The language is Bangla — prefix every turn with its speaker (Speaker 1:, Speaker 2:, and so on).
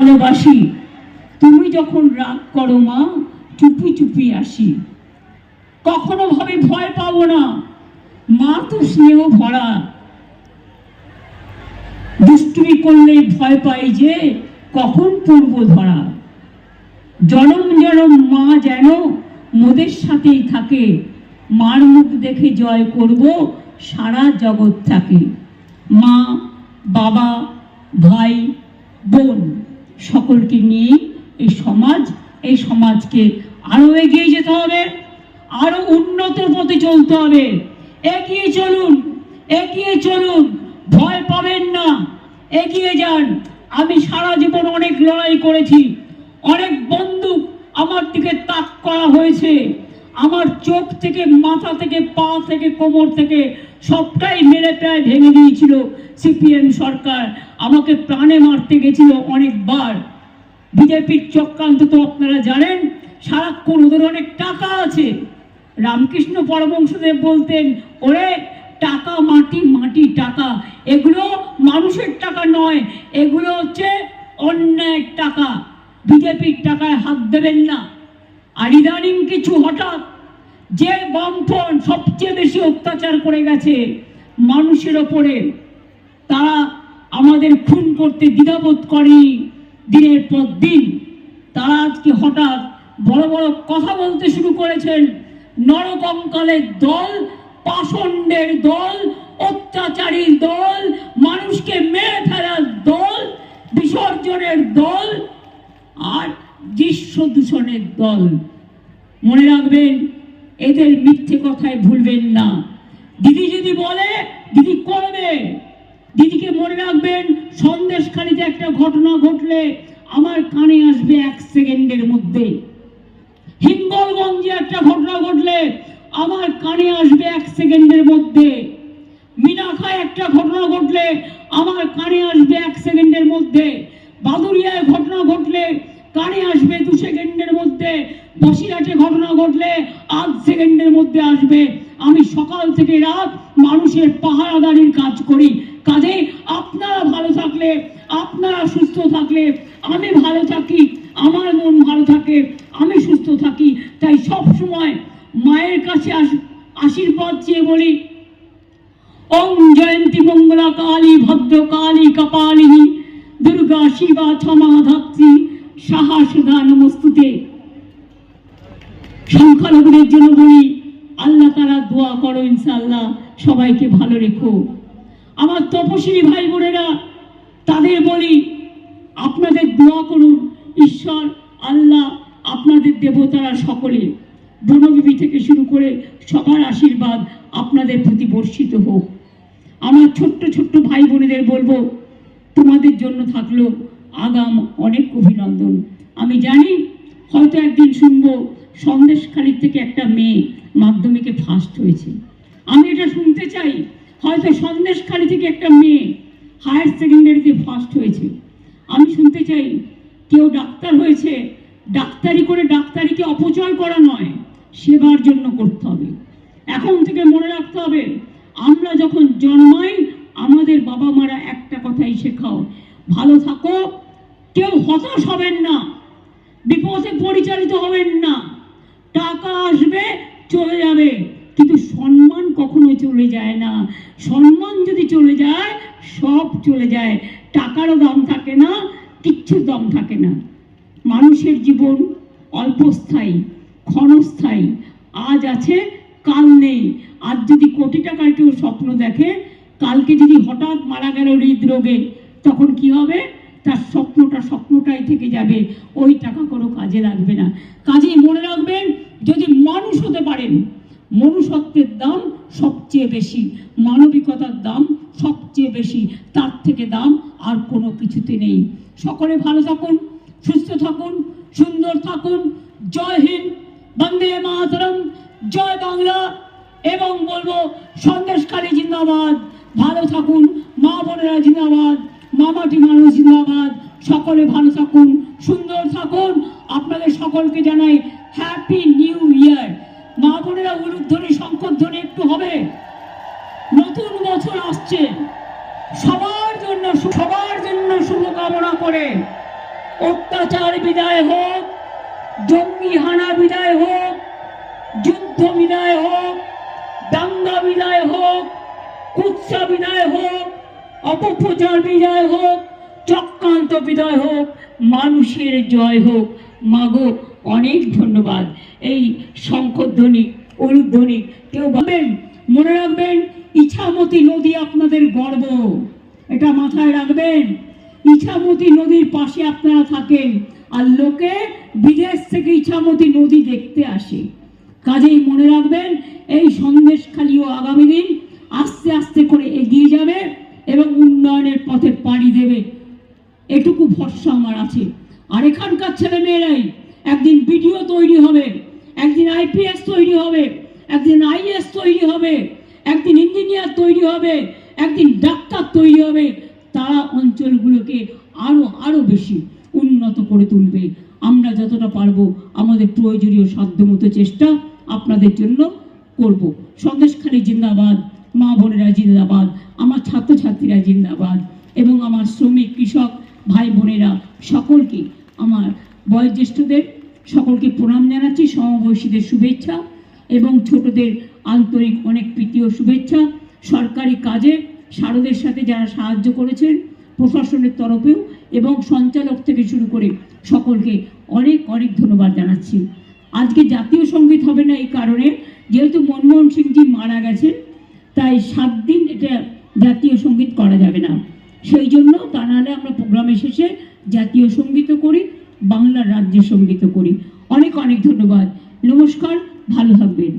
Speaker 1: ভালোবাসি। তুমি যখন রাগ করো মা, চুপি চুপি আসি। কখনো ভাবে ভয় পাবো না। মা তো স্নেহ ভরা। দুষ্টুমি করলে ভয় পাই যে কখন পড়ব ধরা। জনম জনম মা যেন মোদের সাথেই থাকে। মার মুখ দেখে জয় করব, সারা জগৎ থাকে। মা, বাবা, ভাই, বোন। সকলকে নিয়ে এই সমাজ, এই সমাজকে আরও এগিয়ে যেতে হবে, আরও উন্নত পথে চলতে হবে। এগিয়ে চলুন এগিয়ে চলুন, ভয় পাবেন না। এগিয়ে যান। আমি সারা জীবন অনেক লড়াই করেছি। অনেক বন্দুক আমার দিকে তাক করা হয়েছে। আমার চোখ থেকে, মাথা থেকে, পা থেকে, কোমর থেকে সবটাই মেরে প্রায় ভেঙে দিয়েছিল সিপিএম সরকার। আমাকে প্রাণে মারতে গেছিল অনেকবার। বিজেপির চক্রান্ত তো আপনারা জানেন, সারাক্ষণ ওদের অনেক টাকা আছে। রামকৃষ্ণ পরমংশদেব বলতেন, ওরে, টাকা, মাটি মাটি, টাকা, এগুলো মানুষের টাকা নয়, এগুলো হচ্ছে অন্যায়ের টাকা। বিজেপির টাকায় হাত দেবেন না। আর ইদানিং কিছু হঠাৎ যে বামফ্রন্ট সবচেয়ে বেশি অত্যাচার করে গেছে মানুষের ওপরে, তারা আমাদের খুন করতে দ্বিধাবোধ করেনি দিনের পর দিন। তারা আজকে হঠাৎ বড় বড় কথা বলতে শুরু করেছেন। নরকঙ্কালের দল, পাষণ্ডের দল অত্যাচারীর দল, মানুষকে মেরে ফেলার দল, বিসর্জনের দল আর দৃশ্য দূষণের দল। মনে রাখবেন, এদের মিথ্যে কথায় ভুলবেন না। দিদি যদি বলে, দিদি করবে। দিদিকে মনে রাখবেন, সন্দেশখালিতে একটা ঘটনা ঘটলে আমার কানে আসবে এক সেকেন্ডের মধ্যে। হিঙ্গলগঞ্জে একটা ঘটনা ঘটলে আমার কানে আসবে এক সেকেন্ডের মধ্যে। মিনাখায় একটা ঘটনা ঘটলে আমার কানে আসবে এক সেকেন্ডের মধ্যে। বাদুরিয়ায় ঘটনা ঘটলে কানে আসবে দু সেকেন্ডের মধ্যে। বসিরহাটে ঘটনা ঘটলে আধ সেকেন্ডের মধ্যে আসবে। আমি সকাল থেকে রাত মানুষের পাহারাদারির কাজ করি। কাজে আপনারা ভালো থাকলে, আপনারা সুস্থ থাকলে, আমি ভালো থাকি, আমার মন ভালো থাকে, আমি সুস্থ থাকি। তাই সব সময় মায়ের কাছে আশীর্বাদ চেয়ে বলি, ওম জয়ন্তী মঙ্গলা কালী ভদ্র কালী কপালিনী, দুর্গা শিবা ক্ষমা ধাত্রী সাহা সুধা নমস্তুতে। সংখ্যালঘুদের জন্য বলি, আল্লাহ তারা দোয়া করো ইনশাআল্লাহ, সবাইকে ভালো রেখো। আমার তপশিলি ভাই বোনেরা, তাদের বলি, আপনাদের দোয়া করুন, ঈশ্বর, আল্লাহ আপনাদের দেবতারা সকলে। বনবিবি থেকে শুরু করে সবার আশীর্বাদ আপনাদের প্রতি বর্ষিত হোক। আমার ছোট্ট ছোট্ট ভাই বোনেদের বলব, তোমাদের জন্য থাকল আগাম অনেক অভিনন্দন। আমি জানি হয়তো একদিন শুনব সন্দেশখালির থেকে একটা মেয়ে মাধ্যমিকে ফার্স্ট হয়েছে। আমি এটা শুনতে চাই। হয়তো সন্দেশখালি থেকে একটা মেয়ে হায়ার সেকেন্ডারিতে ফার্স্ট হয়েছে। আমি শুনতে চাই, কেউ ডাক্তার হয়েছে, ডাক্তারি করে ডাক্তারিকে অপচয় করা নয়, সেবার জন্য করতে হবে। এখন থেকে মনে রাখতে হবে, আমরা যখন জন্মাই, আমাদের বাবা মারা একটা কথাই শেখাও, ভালো থাকো, কেউ হতাশ হবেন না, বিপদে পরিচালিত হবেন না, টাকা আসবে, চলে যাবে। চলে যায় না। সম্মান যদি চলে যায়, সব চলে যায়। টাকারও দাম থাকে না, কিচ্ছুর দাম থাকে না। মানুষের জীবন অল্পস্থায়ী, ক্ষণস্থায়ী। আজ আছে, কাল নেই। আজ যদি কোটি টাকার কেউ স্বপ্ন দেখে, কালকে যদি হঠাৎ মারা গেল হৃদরোগে, তখন কি হবে? তার স্বপ্নটা স্বপ্নটাই থেকে যাবে। ওই টাকা কোনো কাজে লাগবে না। কাজেই মনে রাখবেন, যদি মানুষ হতে পারেন, মনুষ্যত্বের দাম সবচেয়ে বেশি মানবিকতার দাম সবচেয়ে বেশি, তার থেকে দাম আর কোনো কিছুতে নেই। সকলে ভালো থাকুন, সুস্থ থাকুন, সুন্দর থাকুন। জয় হিন্দ, বন্দে মাতরম, জয় বাংলা। এবং বলব, সন্দেশকারী জিন্দাবাদ। ভালো থাকুন, মা বোনেরা জিন্দাবাদ, মামাটি মানুষ জিন্দাবাদ। সকলে ভালো থাকুন, সুন্দর থাকুন। আপনাদের সকলকে জানাই হ্যাপি নিউ ইয়ার মা বোনেরা উলুধ্বনি, শঙ্করধ্বনি একটু হবে। নতুন বছর আসছে। সবার জন্য সবার জন্য শুভকামনা করে অত্যাচার বিদায় হোক, জঙ্গি হানা বিদায় হোক, যুদ্ধ বিদায় হোক, দাঙ্গা বিদায় হোক, কুৎসা বিদায় হোক, অপপ্রচার বিদায় হোক, চক্রান্ত বিদায় হোক, মানুষের জয় হোক। মাগো অনেক ধন্যবাদ। এই শঙ্করধ্বনি অনুধ্বনি কেউ ভাবেন মনে রাখবেন, ইছামতি নদী আপনাদের গর্ব। এটা মাথায় রাখবেন, ইছামতি নদীর পাশে আপনারা থাকেন, আর লোকে বিদেশ থেকে ইছামতি নদী দেখতে আসে। কাজেই মনে রাখবেন, এই সন্দেশখালিও আগামী দিন আস্তে আস্তে করে এগিয়ে যাবে এবং উন্নয়নের পথে পাড়ি দেবে এটুকু ভরসা আমার আছে আর এখানকার ছেলে মেয়েরাই একদিন বিডিও তৈরি হবে একদিন আইপিএস তৈরি হবে, একদিন আইএস তৈরি হবে, একদিন ইঞ্জিনিয়ার তৈরি হবে, একদিন ডাক্তার তৈরি হবে। তারা অঞ্চলগুলোকে আরও আরও বেশি উন্নত করে তুলবে। আমরা যতটা পারব আমাদের প্রয়োজনীয় সাধ্যমতো চেষ্টা আপনাদের জন্য করব। সন্দেশখালী জিন্দাবাদ, মা বোনেরা জিন্দাবাদ, আমার ছাত্রছাত্রীরা জিন্দাবাদ, এবং আমার শ্রমিক, কৃষক, ভাই বোনেরা সকলকে, আমার বয়োজ্যেষ্ঠদের সকলকে প্রণাম জানাচ্ছি। সমবয়সীদের শুভেচ্ছা এবং ছোটদের আন্তরিক অনেক প্রীতি ও শুভেচ্ছা। সরকারি কাজে শারদের সাথে যারা সাহায্য করেছেন প্রশাসনের তরফেও এবং সঞ্চালক থেকে শুরু করে সকলকে অনেক অনেক ধন্যবাদ জানাচ্ছি। আজকে জাতীয় সংগীত হবে না এই কারণে, যেহেতু মনমোহন সিংজি মারা গেছেন, তাই সাত দিন এটা জাতীয় সংগীত করা যাবে না। সেই জন্য তা নাহলে আমরা প্রোগ্রামে শেষে জাতীয় সঙ্গীতও করি বাংলা রাজ্য সংগীত করি। অনেক অনেক ধন্যবাদ। নমস্কার ভালো থাকবেন।